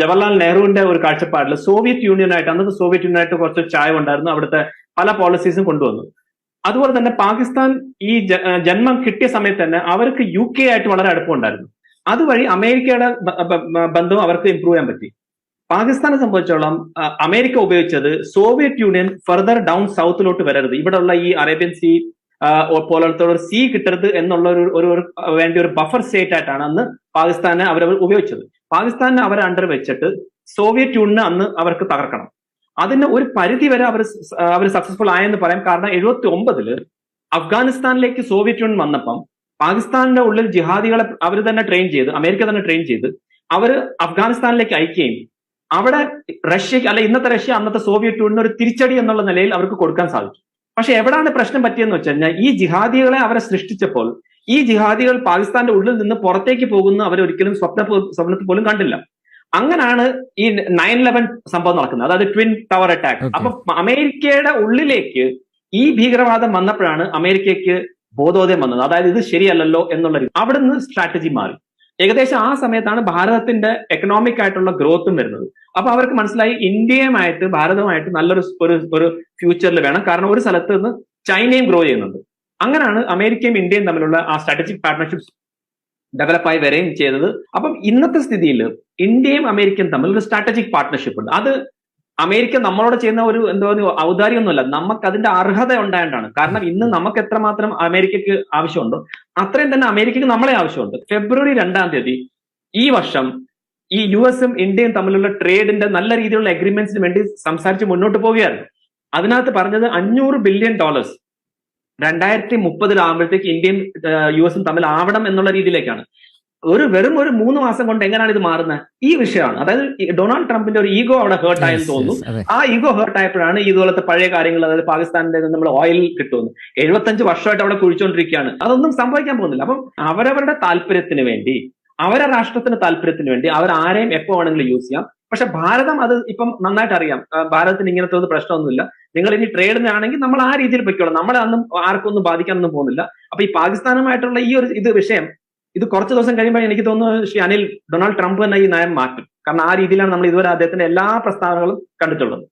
ജവഹർലാൽ നെഹ്റുവിന്റെ ഒരു കാഴ്ചപ്പാടിൽ സോവിയറ്റ് യൂണിയൻ ആയിട്ട് അന്നത്തെ സോവിയറ്റ് യൂണിയൻ യൂണിയനായിട്ട് കുറച്ച് ചായ ഉണ്ടായിരുന്നു അവിടുത്തെ പല പോളിസീസും കൊണ്ടുവന്നു. അതുപോലെ തന്നെ പാകിസ്ഥാൻ ഈ ജന്മം കിട്ടിയ സമയത്ത് തന്നെ അവർക്ക് യു കെ ആയിട്ട് വളരെ അടുപ്പമുണ്ടായിരുന്നു. അതുവഴി അമേരിക്കയുടെ ബന്ധം അവർക്ക് ഇംപ്രൂവ് ചെയ്യാൻ പറ്റി. പാകിസ്ഥാനെ സംബന്ധിച്ചോളം അമേരിക്ക ഉപയോഗിച്ചത് സോവിയറ്റ് യൂണിയൻ ഫെർദർ ഡൗൺ സൗത്തിലോട്ട് വരരുത്. ഇവിടെയുള്ള ഈ അറേബ്യൻ സീ പോലത്തെ ഒരു സി കിട്ടരുത് എന്നുള്ള ഒരു ഒരു വേണ്ടി ഒരു ബഫർ സ്റ്റേറ്റ് ആയിട്ടാണ് അന്ന് പാകിസ്ഥാനെ അവരവർ ഉപയോഗിച്ചത്. പാകിസ്ഥാനെ അവർ അണ്ടർ വെച്ചിട്ട് സോവിയറ്റ് യൂണിയനെ അന്ന് അവർക്ക് തകർക്കണം. അതിന് ഒരു പരിധി വരെ അവർ അവർ സക്സസ്ഫുൾ ആയെന്ന് പറയാം. കാരണം എഴുപത്തി ഒമ്പതിൽ അഫ്ഗാനിസ്ഥാനിലേക്ക് സോവിയറ്റ് യൂണിയൻ വന്നപ്പം പാകിസ്ഥാനിന്റെ ഉള്ളിൽ ജിഹാദികളെ അവർ തന്നെ ട്രെയിൻ ചെയ്ത് അമേരിക്ക തന്നെ ട്രെയിൻ ചെയ്ത് അവർ അഫ്ഗാനിസ്ഥാനിലേക്ക് അയക്കുകയും അവിടെ റഷ്യ അല്ല ഇന്നത്തെ റഷ്യ അന്നത്തെ സോവിയറ്റ് യൂണിയൻ ഒരു തിരിച്ചടി എന്നുള്ള നിലയിൽ അവർക്ക് കൊടുക്കാൻ സാധിച്ചു. പക്ഷെ എവിടാണ് പ്രശ്നം പറ്റിയെന്ന് വെച്ച് കഴിഞ്ഞാൽ ഈ ജിഹാദികളെ അവരെ സൃഷ്ടിച്ചപ്പോൾ ഈ ജിഹാദികൾ പാകിസ്ഥാന്റെ ഉള്ളിൽ നിന്ന് പുറത്തേക്ക് പോകുന്ന അവർ ഒരിക്കലും സ്വപ്ന സ്വപ്നത്തിൽ പോലും കണ്ടില്ല. അങ്ങനാണ് ഈ നയൻ ലെവൻ സംഭവം നടക്കുന്നത്. അതായത് ട്വിൻ ടവർ അറ്റാക്ക്. അപ്പൊ അമേരിക്കയുടെ ഉള്ളിലേക്ക് ഈ ഭീകരവാദം വന്നപ്പോഴാണ് അമേരിക്കയ്ക്ക് ബോധോദയം വന്നത്. അതായത് ഇത് ശരിയല്ലല്ലോ എന്നുള്ള അവിടുന്ന് സ്ട്രാറ്റജി മാറി. ഏകദേശം ആ സമയത്താണ് ഭാരതത്തിന്റെ എക്കണോമിക് ആയിട്ടുള്ള ഗ്രോത്തും വരുന്നത്. അപ്പൊ അവർക്ക് മനസ്സിലായി ഇന്ത്യയുമായിട്ട് ഭാരതവുമായിട്ട് നല്ലൊരു ഒരു ഒരു ഫ്യൂച്ചറിൽ വേണം. കാരണം ഒരു സ്ഥലത്ത് നിന്ന് ചൈനയും ഗ്രോ ചെയ്യുന്നുണ്ട്. അങ്ങനെയാണ് അമേരിക്കയും ഇന്ത്യയും തമ്മിലുള്ള ആ സ്ട്രാറ്റജിക് പാർട്ട്ണർഷിപ്പ് ഡെവലപ്പായി വരെയും ചെയ്തത്. അപ്പം ഇന്നത്തെ സ്ഥിതിയിൽ ഇന്ത്യയും അമേരിക്കയും തമ്മിൽ ഒരു സ്ട്രാറ്റജിക് പാർട്ട്ണർഷിപ്പ് ഉണ്ട്. അത് അമേരിക്ക നമ്മളോട് ചെയ്യുന്ന ഒരു എന്തോ ഒരു ഔദാര്യമൊന്നുമല്ല. നമുക്ക് അതിന്റെ അർഹത ഉണ്ടായതാണ് കാരണം ഇന്ന് നമുക്ക് എത്രമാത്രം അമേരിക്കക്ക് ആവശ്യമുണ്ടോ അത്രയും തന്നെ അമേരിക്കക്ക് നമ്മളെ ആവശ്യമുണ്ട്. ഫെബ്രുവരി രണ്ടാം തീയതി ഈ വർഷം ഈ യു എസും ഇന്ത്യയും തമ്മിലുള്ള ട്രേഡിന്റെ നല്ല രീതിയിലുള്ള അഗ്രിമെന്റ്സിന് വേണ്ടി സംസാരിച്ച് മുന്നോട്ട് പോവുകയായിരുന്നു. അതിനകത്ത് പറഞ്ഞത് അഞ്ഞൂറ് ബില്യൺ ഡോളേഴ്സ് രണ്ടായിരത്തി മുപ്പതിലാകുമ്പോഴത്തേക്ക് ഇന്ത്യയും യു എസും തമ്മിൽ ആവണം എന്നുള്ള രീതിയിലേക്കാണ്. ഒരു വെറും ഒരു മൂന്ന് മാസം കൊണ്ട് എങ്ങനെയാണ് ഇത് മാറുന്നത്? ഈ വിഷയമാണ്. അതായത് ഡൊണാൾഡ് ട്രംപിന്റെ ഒരു ഈഗോ അവിടെ ഹേർട്ട് ആയെന്ന് തോന്നുന്നു. ആ ഈഗോ ഹേർട്ട് ആയപ്പോഴാണ് ഇതുപോലത്തെ പഴയ കാര്യങ്ങൾ അതായത് പാകിസ്ഥാനിന്റെ നമ്മൾ ഓയിൽ കിട്ടുമെന്ന് എഴുപത്തഞ്ച് വർഷമായിട്ട് അവിടെ കുഴിച്ചുകൊണ്ടിരിക്കുകയാണ് അതൊന്നും സംഭവിക്കാൻ പോകുന്നില്ല. അപ്പം അവരവരുടെ താല്പര്യത്തിന് വേണ്ടി അവരെ രാഷ്ട്രത്തിന്റെ താല്പര്യത്തിന് വേണ്ടി അവർ ആരെയും എപ്പോ വേണമെങ്കിലും യൂസ് ചെയ്യാം. പക്ഷെ ഭാരതം അത് ഇപ്പം നന്നായിട്ട് അറിയാം. ഭാരതത്തിന് ഇങ്ങനത്തെ ഒരു പ്രശ്നമൊന്നുമില്ല. നിങ്ങൾ ഇനി ട്രേഡിനാണെങ്കിൽ നമ്മൾ ആ രീതിയിൽ പൊയ്ക്കോളാം. നമ്മളെ അന്നും ആർക്കൊന്നും ബാധിക്കാനൊന്നും പോകുന്നില്ല. അപ്പൊ ഈ പാകിസ്ഥാനുമായിട്ടുള്ള ഈ ഒരു ഇത് വിഷയം ഇത് കുറച്ച് ദിവസം കഴിയുമ്പോൾ എനിക്ക് തോന്നുന്നു ശ്രീ അനിൽ ഡൊണാൾഡ് ട്രംപ് തന്നെ ഈ നയം മാറ്റും. കാരണം ആ രീതിയിലാണ് നമ്മൾ ഇതുവരെ അദ്ദേഹത്തിന്റെ എല്ലാ പ്രസ്താവനകളും കണ്ടിട്ടുള്ളത്.